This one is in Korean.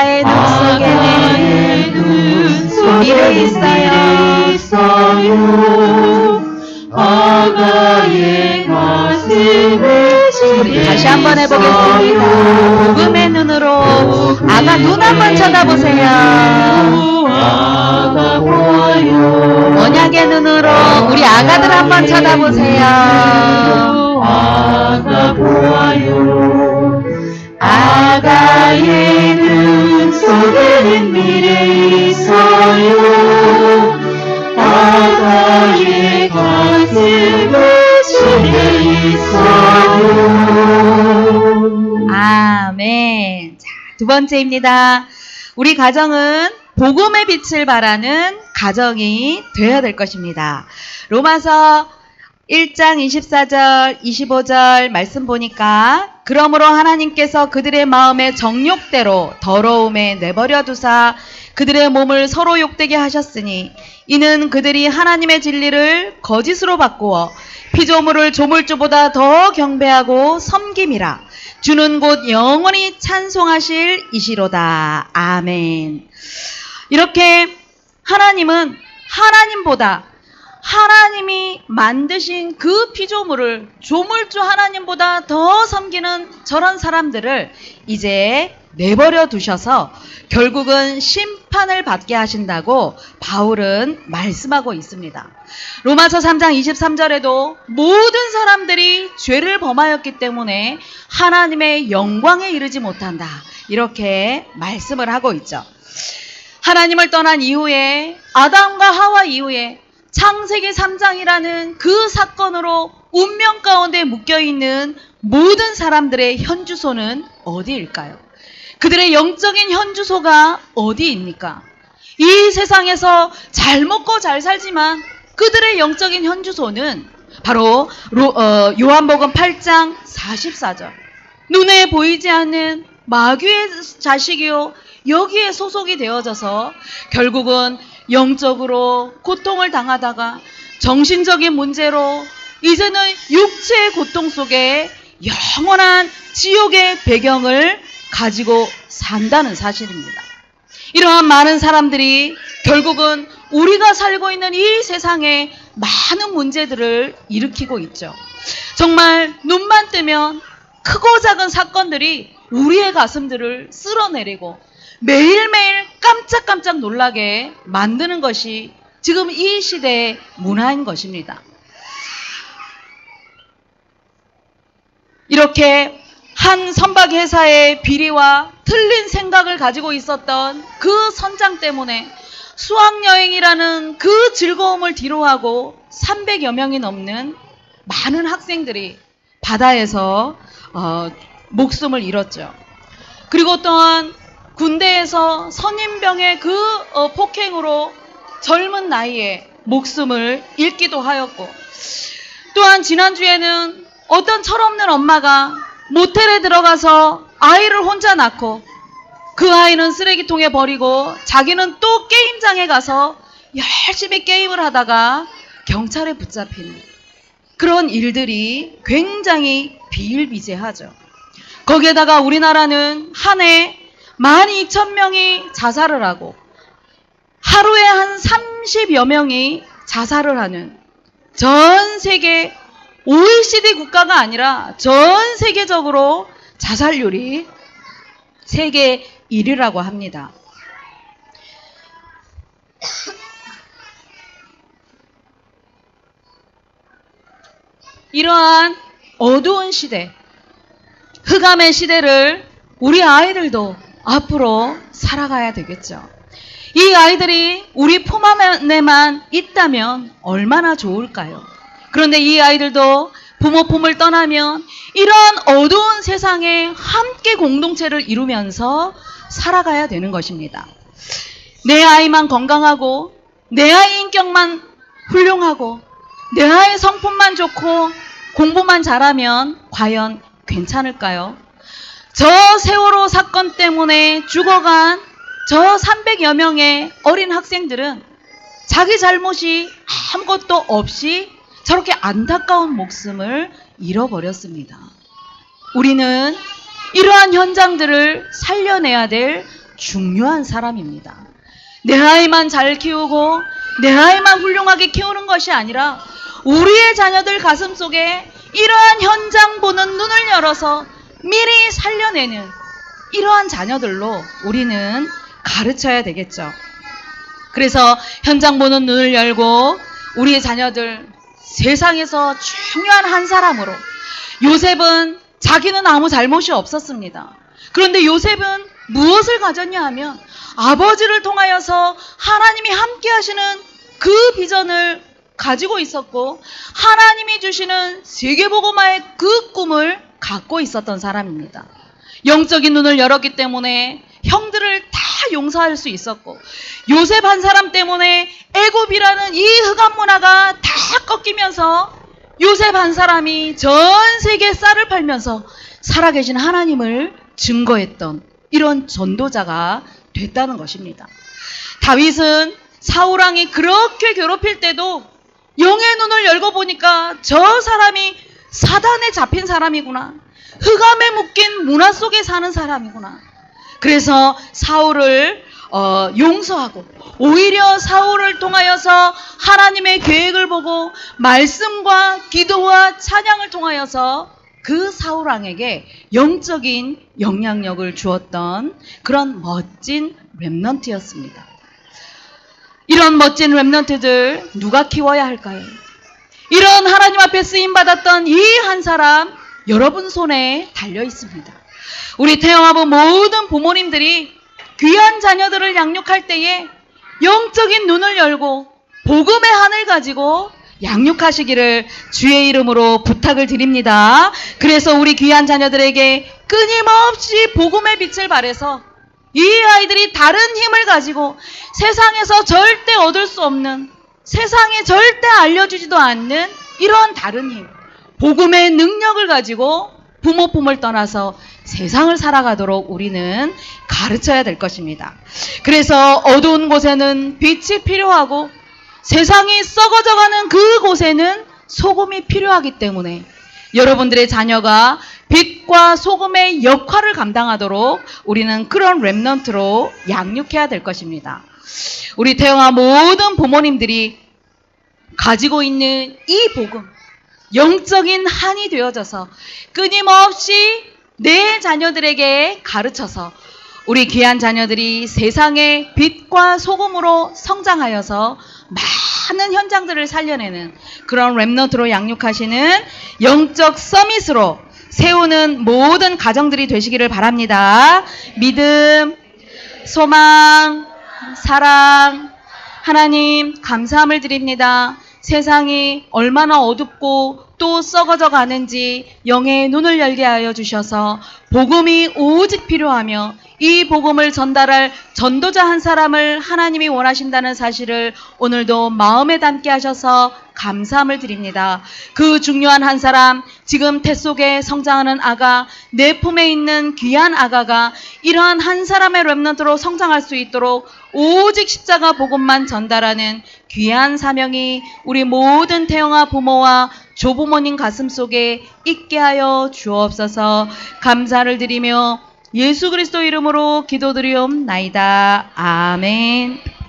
아가의 눈 아가의 속에는 눈 미래 속에는 있어요. 있어요. 아가의 가슴에 우리 다시 한번 해보겠습니다. 복음의 눈으로 아가 눈 한번 쳐다보세요. 언약의 눈으로 우리 아가들 한번 쳐다보세요. 아가 보아요. 아멘. 자, 두 번째입니다. 우리 가정은 복음의 빛을 발하는 가정이 되어야 될 것입니다. 로마서 1장 24절, 25절 말씀 보니까 그러므로 하나님께서 그들의 마음의 정욕대로 더러움에 내버려 두사 그들의 몸을 서로 욕되게 하셨으니 이는 그들이 하나님의 진리를 거짓으로 바꾸어 피조물을 조물주보다 더 경배하고 섬김이라 주는 곧 영원히 찬송하실 이시로다. 아멘. 이렇게 하나님은 하나님보다 하나님이 만드신 그 피조물을 조물주 하나님보다 더 섬기는 저런 사람들을 이제 내버려 두셔서 결국은 심판을 받게 하신다고 바울은 말씀하고 있습니다. 로마서 3장 23절에도 모든 사람들이 죄를 범하였기 때문에 하나님의 영광에 이르지 못한다. 이렇게 말씀을 하고 있죠. 하나님을 떠난 이후에 아담과 하와 이후에 창세기 3장이라는 그 사건으로 운명 가운데 묶여 있는 모든 사람들의 현주소는 어디일까요? 그들의 영적인 현주소가 어디입니까? 이 세상에서 잘 먹고 잘 살지만 그들의 영적인 현주소는 바로 로- 어, 요한복음 8장 44절. 눈에 보이지 않는 마귀의 자식이요 여기에 소속이 되어져서 결국은 영적으로 고통을 당하다가 정신적인 문제로 이제는 육체의 고통 속에 영원한 지옥의 배경을 가지고 산다는 사실입니다. 이러한 많은 사람들이 결국은 우리가 살고 있는 이 세상에 많은 문제들을 일으키고 있죠. 정말 눈만 뜨면 크고 작은 사건들이 우리의 가슴들을 쓸어내리고 매일매일 깜짝깜짝 놀라게 만드는 것이 지금 이 시대의 문화인 것입니다. 이렇게 한 선박 회사의 비리와 틀린 생각을 가지고 있었던 그 선장 때문에 수학여행이라는 그 즐거움을 뒤로하고 300여 명이 넘는 많은 학생들이 바다에서 어, 목숨을 잃었죠. 그리고 또한 군대에서 선임병의 그 어, 폭행으로 젊은 나이에 목숨을 잃기도 하였고 또한 지난주에는 어떤 철없는 엄마가 모텔에 들어가서 아이를 혼자 낳고 그 아이는 쓰레기통에 버리고 자기는 또 게임장에 가서 열심히 게임을 하다가 경찰에 붙잡히는 그런 일들이 굉장히 비일비재하죠. 거기에다가 우리나라는 한 해 12,000명이 자살을 하고 하루에 한 30여 명이 자살을 하는 전 세계 OECD 국가가 아니라 전 세계적으로 자살률이 세계 1위라고 합니다. 이러한 어두운 시대, 흑암의 시대를 우리 아이들도 앞으로 살아가야 되겠죠. 이 아이들이 우리 품 안에만 있다면 얼마나 좋을까요? 그런데 이 아이들도 부모 품을 떠나면 이런 어두운 세상에 함께 공동체를 이루면서 살아가야 되는 것입니다. 내 아이만 건강하고 내 아이 인격만 훌륭하고 내 아이 성품만 좋고 공부만 잘하면 과연 괜찮을까요? 저 세월호 사건 때문에 죽어간 저 300여 명의 어린 학생들은 자기 잘못이 아무것도 없이 저렇게 안타까운 목숨을 잃어버렸습니다. 우리는 이러한 현장들을 살려내야 될 중요한 사람입니다. 내 아이만 잘 키우고 내 아이만 훌륭하게 키우는 것이 아니라 우리의 자녀들 가슴 속에 이러한 현장 보는 눈을 열어서 미리 살려내는 이러한 자녀들로 우리는 가르쳐야 되겠죠. 그래서 현장 보는 눈을 열고 우리의 자녀들 세상에서 중요한 한 사람으로 요셉은 자기는 아무 잘못이 없었습니다. 그런데 요셉은 무엇을 가졌냐 하면 아버지를 통하여서 하나님이 함께 하시는 그 비전을 가지고 있었고 하나님이 주시는 세계복음화의 그 꿈을 갖고 있었던 사람입니다. 영적인 눈을 열었기 때문에 형들을 다 용서할 수 있었고 요셉 한 사람 때문에 애굽이라는 이 흑암 문화가 다 꺾이면서 요셉 한 사람이 전 세계 쌀을 팔면서 살아계신 하나님을 증거했던 이런 전도자가 됐다는 것입니다. 다윗은 사울왕이 그렇게 괴롭힐 때도 영의 눈을 열고 보니까 저 사람이 사단에 잡힌 사람이구나. 흑암에 묶인 문화 속에 사는 사람이구나. 그래서 사울을 어, 용서하고 오히려 사울을 통하여서 하나님의 계획을 보고 말씀과 기도와 찬양을 통하여서 그 사울 왕에게 영적인 영향력을 주었던 그런 멋진 랩넌트였습니다. 이런 멋진 랩넌트들 누가 키워야 할까요? 이런 하나님 앞에 쓰임 받았던 이 한 사람 여러분 손에 달려 있습니다. 우리 태영아부 모든 부모님들이 귀한 자녀들을 양육할 때에 영적인 눈을 열고 복음의 한을 가지고 양육하시기를 주의 이름으로 부탁을 드립니다. 그래서 우리 귀한 자녀들에게 끊임없이 복음의 빛을 발해서 이 아이들이 다른 힘을 가지고 세상에서 절대 얻을 수 없는 세상에 절대 알려주지도 않는 이런 다른 힘, 복음의 능력을 가지고 부모 품을 떠나서 세상을 살아가도록 우리는 가르쳐야 될 것입니다. 그래서 어두운 곳에는 빛이 필요하고 세상이 썩어져가는 그 곳에는 소금이 필요하기 때문에 여러분들의 자녀가 빛과 소금의 역할을 감당하도록 우리는 그런 랩넌트로 양육해야 될 것입니다. 우리 태영아 모든 부모님들이 가지고 있는 이 복음, 영적인 한이 되어져서 끊임없이 내 자녀들에게 가르쳐서 우리 귀한 자녀들이 세상의 빛과 소금으로 성장하여서 많은 현장들을 살려내는 그런 랩너트로 양육하시는 영적 서밋으로 세우는 모든 가정들이 되시기를 바랍니다. 믿음, 소망, 사랑, 하나님 감사함을 드립니다. 세상이 얼마나 어둡고 또 썩어져 가는지 영의 눈을 열게 하여 주셔서 복음이 오직 필요하며 이 복음을 전달할 전도자 한 사람을 하나님이 원하신다는 사실을 오늘도 마음에 담게 하셔서 감사함을 드립니다. 그 중요한 한 사람, 지금 태 속에 성장하는 아가, 내 품에 있는 귀한 아가가 이러한 한 사람의 랩런트로 성장할 수 있도록 오직 십자가 복음만 전달하는 귀한 사명이 우리 모든 태영아 부모와 조부모님 가슴 속에 있게 하여 주옵소서 감사를 드리며 예수 그리스도 이름으로 기도드리옵나이다. 아멘.